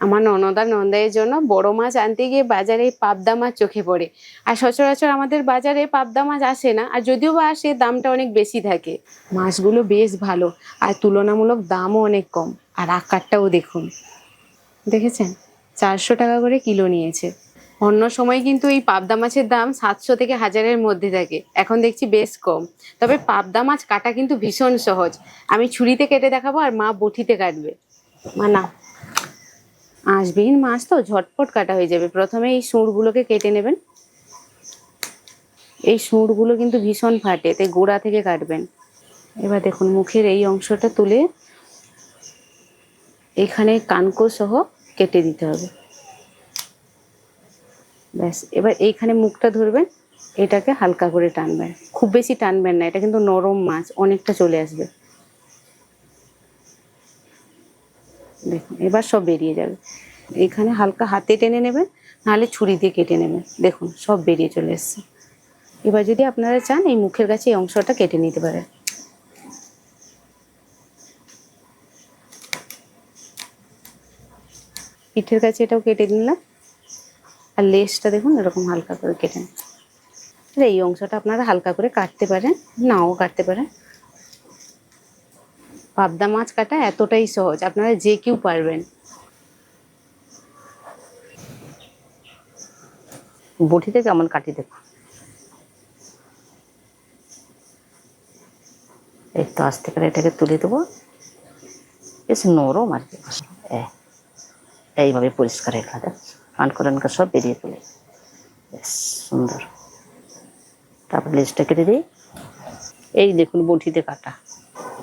আমার ননদা নন্দাইয়ের জন্য বড় মাছ আনতে গিয়ে বাজারে পাবদা মাছ চোখে পড়ে। আর সচরাচর আমাদের বাজারে পাবদা মাছ আসে না, আর যদিও বা আসে, দামটা অনেক বেশি থাকে। মাছগুলো বেশ ভালো, আর তুলনামূলক দামও অনেক কম, আর আকারটাও দেখুন। দেখেছেন? চারশো টাকা করে কিলো নিয়েছে। অন্য সময় কিন্তু এই পাবদা মাছের দাম সাতশো থেকে হাজারের মধ্যে থাকে। এখন দেখছি বেশ কম। তবে পাবদা মাছ কাটা কিন্তু ভীষণ সহজ। আমি ছুরিতে কেটে দেখাবো আর মা বটিতে কাটবে। মা, না। আঁশবিহীন মাছ তো ঝটপট কাটা হয়ে যাবে। প্রথমে এই সুঁড়গুলোকে কেটে নেবেন। এই সুঁড়গুলো কিন্তু ভীষণ ফাটে তাই গোড়া থেকে কাটবেন। এবার দেখুন, মুখের এই অংশটা তুলে এখানে কানকো সহ কেটে দিতে হবে। ব্যাস, এবার এইখানে মুখটা ধরবেন, এটাকে হালকা করে টানবেন। খুব বেশি টানবেন না, এটা কিন্তু নরম মাছ, অনেকটা চলে আসবে। দেখুন, এবার সব বেরিয়ে যাবে। এখানে হালকা হাতে টেনে নেবেন, নাহলে ছুরি দিয়ে কেটে নেবেন। দেখুন, সব বেরিয়ে চলে এসছে। এবার যদি আপনারা চান, এই মুখের কাছে এই অংশটা কেটে নিতে পারেন। পিঠের কাছে এটাও কেটে নিলাম। আর লেসটা দেখুন, এরকম হালকা করে কেটে এই অংশটা আপনারা হালকা করে কাটতে পারেন, নাও কাটতে পারেন। পাবদা মাছ কাটা এতটাই সহজ, আপনারা যে কেউ পারবেন। বটিতে কেমন কাটি দেখো এই তো আস্তে করে এটাকে তুলে দেবো। বেশ নরম আর কি। এইভাবে পরিষ্কার রেখা দেখ কানকরানকা সব বেরিয়ে তুলে বেশ সুন্দর। তারপর লেজটা কেটে দিই। এই দেখুন বটিতে কাটা।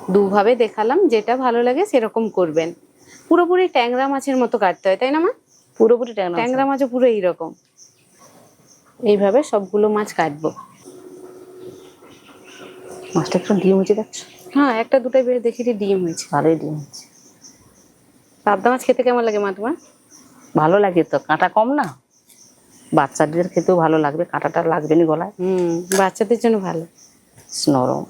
দুভাবে দেখালাম যেটা ভালো লাগে সেরকম করবেন। পুরোপুরি ট্যাংরা মাছের মতো কাটতে হয় তাই না মা? পুরোপুরি ট্যাংরা ট্যাংরা মাছও পুরো এইরকম। এইভাবে সবগুলো মাছ কাটবো। মাছটা একটু ডিম হয়েছে দেখছ? হ্যাঁ একটা দুটাই বের দেখি ডিম হয়েছে। ভালোই ডিম হয়েছে। পাবদা মাছ খেতে কেমন লাগে মা তোমার? ভালো লাগে তো কাঁটা কম না? বাচ্চাদের খেতেও ভালো লাগবে কাঁটাটা লাগবে না গলায়। হুম বাচ্চাদের জন্য ভালো। নরম।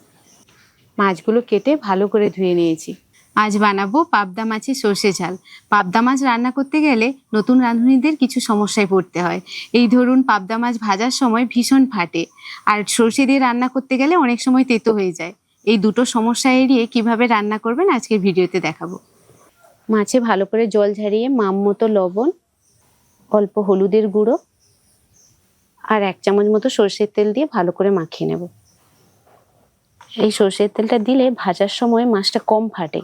মাছগুলো কেটে ভালো করে ধুয়ে নিয়েছি। আজ বানাবো পাবদা মাছের সর্ষে ঝাল। পাবদা মাছ রান্না করতে গেলে নতুন রাঁধুনিদের কিছু সমস্যায় পড়তে হয়। এই ধরুন, পাবদা মাছ ভাজার সময় ভীষণ ফাটে। আর সর্ষে দিয়ে রান্না করতে গেলে অনেক সময় তেতো হয়ে যায়। এই দুটো সমস্যা এড়িয়ে কীভাবে রান্না করবেন আজকের ভিডিওতে দেখাবো। মাছে ভালো করে জল ঝারিয়ে মাম মতো লবণ, অল্প হলুদের গুঁড়ো আর এক চামচ মতো সর্ষের তেল দিয়ে ভালো করে মাখিয়ে নেব। এই সর্ষের তেলটা দিলে ভাজার সময় মাছটা কম ফাটে।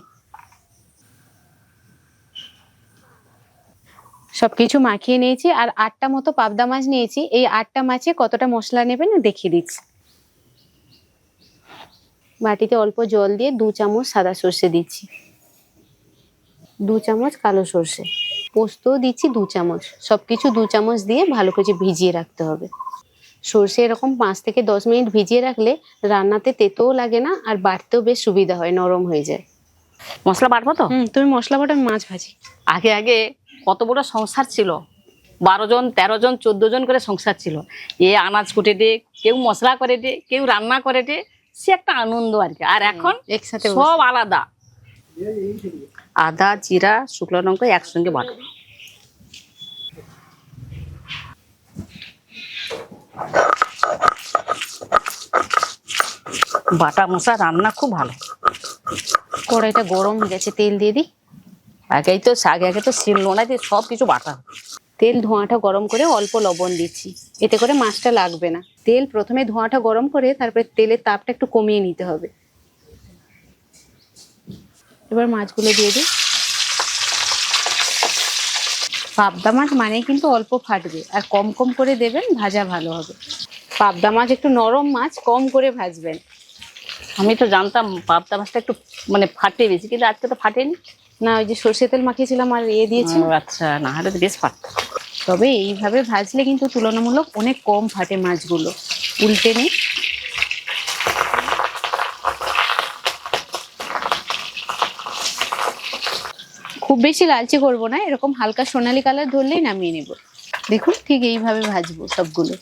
সবকিছু মাখিয়ে নিয়েছি আর আটটা মতো পাবদা মাছ নিয়েছি। এই আটটা মাছে কতটা মশলা নেবেন দেখিয়ে দিচ্ছি। বাটিতে অল্প জল দিয়ে দু চামচ সাদা সর্ষে দিচ্ছি। দু চামচ কালো সর্ষে। পোস্তও দিচ্ছি দু চামচ। সবকিছু দু চামচ দিয়ে ভালো করে ভিজিয়ে রাখতে হবে। সর্ষে এরকম পাঁচ থেকে দশ মিনিট ভিজিয়ে রাখলে রান্নাতে তেতোও লাগে না আর বাড়তেও বেশ সুবিধা হয় নরম হয়ে যায়। মশলা বাটবো তো? তুমি মশলা বাটা আমি মাছ ভাজি। আগে আগে কত বড় সংসার ছিল? বারো জন তেরো জন চোদ্দ জন করে সংসার ছিল। এ আনাজ কুটে দে কেউ মশলা করে দে কেউ রান্না করে দে সে একটা আনন্দ আর কি। আর এখন একসাথে সব আলাদা। আদা জিরা শুকনো লঙ্কা একসঙ্গে বাটবো বাটা মশলা রান্না খুব ভালো। কড়াইটা গরম হয়ে গেছে, তেল দিয়ে দিই। আগেই তো আগে আগে তো শিল, নোনা দিয়ে সব কিছু বাটা। তেল ধোঁয়াটা গরম করে অল্প লবণ দিচ্ছি, এতে করে মাছটা লাগবে না। তেল প্রথমে ধোঁয়াটা গরম করে তারপরে তেলের তাপটা একটু কমিয়ে নিতে হবে। এবার মাছগুলো দিয়ে দিই। পাবদা মাছ মানে কিন্তু অল্প ফাটবে, আর কম কম করে দেবেন, ভাজা ভালো হবে। পাবদা মাছ একটু নরম মাছ কম করে ভাজবেন। আমি তো জানতাম পাবদা মাছটা একটু মানে ফাটে বেশি কিন্তু আজকে তো ফাটেনি। না ওই যে সর্ষে তেল মাখিয়েছিলাম আর এ দিয়েছি। আচ্ছা না হলে তো বেশ ফাটতো। তবে এইভাবে ভাজলে কিন্তু তুলনামূলক অনেক কম ফাটে মাছগুলো। উল্টে নেই খুব বেশি লালচে করব না এরকম হালকা সোনালি কালার ধরলেই নামিয়ে নেব। দেখুন ঠিক এইভাবে ভাজবো সবগুলো।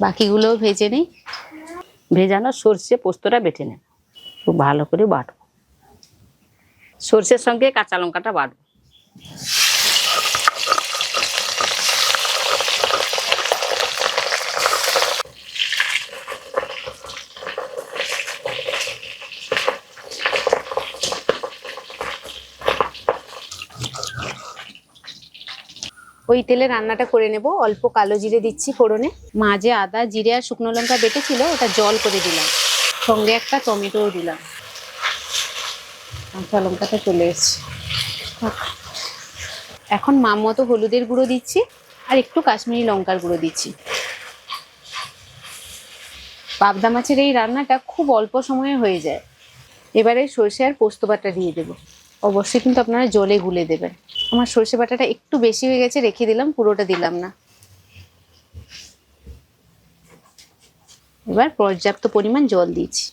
বাকিগুলোও ভেজে নিই। ভেজানো সর্ষে পোস্তটা বেটে নেব। খুব ভালো করে বাটব। সর্ষের সঙ্গে কাঁচা লঙ্কাটা বাটবো। ওই তেলে রান্নাটা করে নেব। অল্প কালো জিরে দিচ্ছি ফোড়নে। মাঝে আদা, জিরে আর শুকনো লঙ্কা বেটেছিল, ওটা জল করে দিলাম। সঙ্গে একটা টমেটোও দিলাম। কাঁচা লঙ্কাটা চলে এসছে। এখন মাম মতো হলুদের গুঁড়ো দিচ্ছি, আর একটু কাশ্মীরি লঙ্কার গুঁড়ো দিচ্ছি। পাবদা মাছের এই রান্নাটা খুব অল্প সময়ে হয়ে যায়। এবারে সর্ষে আর পোস্ত বাটা দিয়ে দেবো। অবশ্যই কিন্তু আপনারা জলে গুলে দেবেন। আমার সর্ষে বাটাটা একটু বেশি হয়ে গেছে, রেখে দিলাম, পুরোটা দিলাম না। এবার পর্যাপ্ত পরিমাণ জল দিচ্ছি।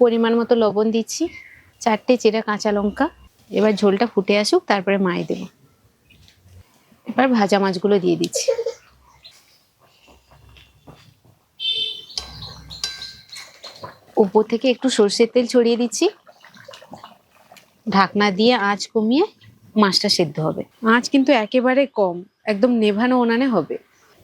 পরিমাণ মতো লবণ দিচ্ছি, চারটে চেরা কাঁচা লঙ্কা। এবার ঝোলটা ফুটে আসুক, তারপরে মায়ে দেবো। এবার ভাজা মাছগুলো দিয়ে দিচ্ছি। উপর থেকে একটু সর্ষের তেল ছড়িয়ে দিচ্ছি। ঢাকনা দিয়ে আঁচ কমিয়ে মাছটা সেদ্ধ হবে। আঁচ কিন্তু একেবারে কম, একদম নেভানো ওনানে হবে।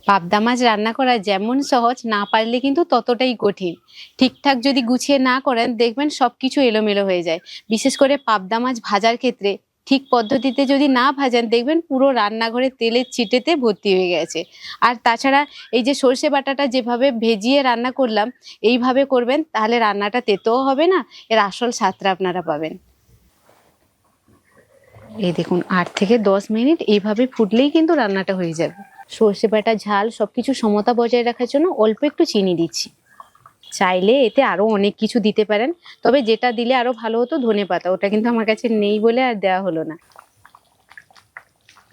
পাবদা মাছ রান্না করা যেমন সহজ, না পারলে কিন্তু ততটাই কঠিন। ঠিকঠাক যদি গুছিয়ে না করেন, দেখবেন সব কিছু এলোমেলো হয়ে যায়। বিশেষ করে পাবদা মাছ ভাজার ক্ষেত্রে ঠিক পদ্ধতিতে যদি না ভাজান, দেখবেন পুরো রান্নাঘরে তেলের ছিটেতে ভর্তি হয়ে গেছে। আর তাছাড়া এই যে সর্ষে বাটাটা যেভাবে ভেজিয়ে রান্না করলাম, এইভাবে করবেন, তাহলে রান্নাটা তেতেও হবে না, এর আসল স্বাদটা আপনারা পাবেন। এই দেখুন, আট থেকে দশ মিনিট এইভাবে ফুটলেই কিন্তু রান্নাটা হয়ে যাবে। সর্ষে বাটা, ঝাল, সবকিছু সমতা বজায় রাখার জন্য অল্প একটু চিনি দিচ্ছি। চাইলে এতে আরও অনেক কিছু দিতে পারেন, তবে যেটা দিলে আরও ভালো হতো ধনে পাতা, ওটা কিন্তু আমার কাছে নেই বলে আর দেওয়া হলো না।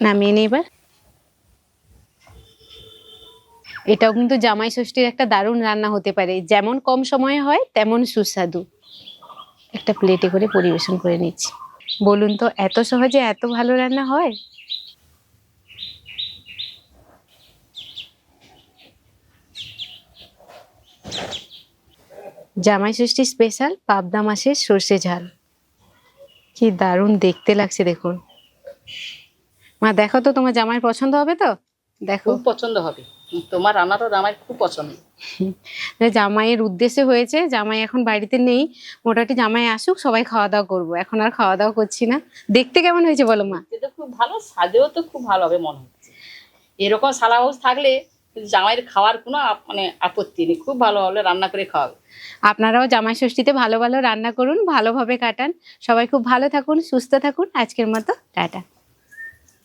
নামিয়ে নিই এবার। এটাও কিন্তু জামাই ষষ্ঠীর একটা দারুণ রান্না হতে পারে। যেমন কম সময়ে হয়, তেমন সুস্বাদু। একটা প্লেটে করে পরিবেশন করে নিচ্ছি। বলুন তো, এত সহজে এত ভালো রান্না হয়? জামাই ষষ্ঠী স্পেশাল পাবদা মাছের সর্ষে ঝাল। কি দারুণ দেখতে লাগছে, দেখুন। মা, দেখো তো, তোমার জামাই পছন্দ হবে তো? দেখো। পছন্দ হবে। তোমার রান্নাটা জামাই খুব পছন্দ। জামাইয়ের উদ্দেশ্য হয়েছে জামাই এখন বাড়িতে নেই মোটামুটি জামাই আসুক সবাই খাওয়া দাওয়া করব। এখন আর খাওয়া দাওয়া করছি না। দেখতে কেমন হয়েছে বলো মা? এটা খুব ভালো স্বাদেও তো খুব ভালো হবে মনে হচ্ছে। এরকম সালা হাউস থাকলে জামাইয়ের খাওয়ার কোনো মানে আপত্তি নেই খুব ভালো হলে রান্না করে খাওয়াবে। আপনারাও জামাই ষষ্ঠীতে ভালো ভালো রান্না করুন ভালোভাবে কাটান। সবাই খুব ভালো থাকুন সুস্থ থাকুন। আজকের মতো টাটা।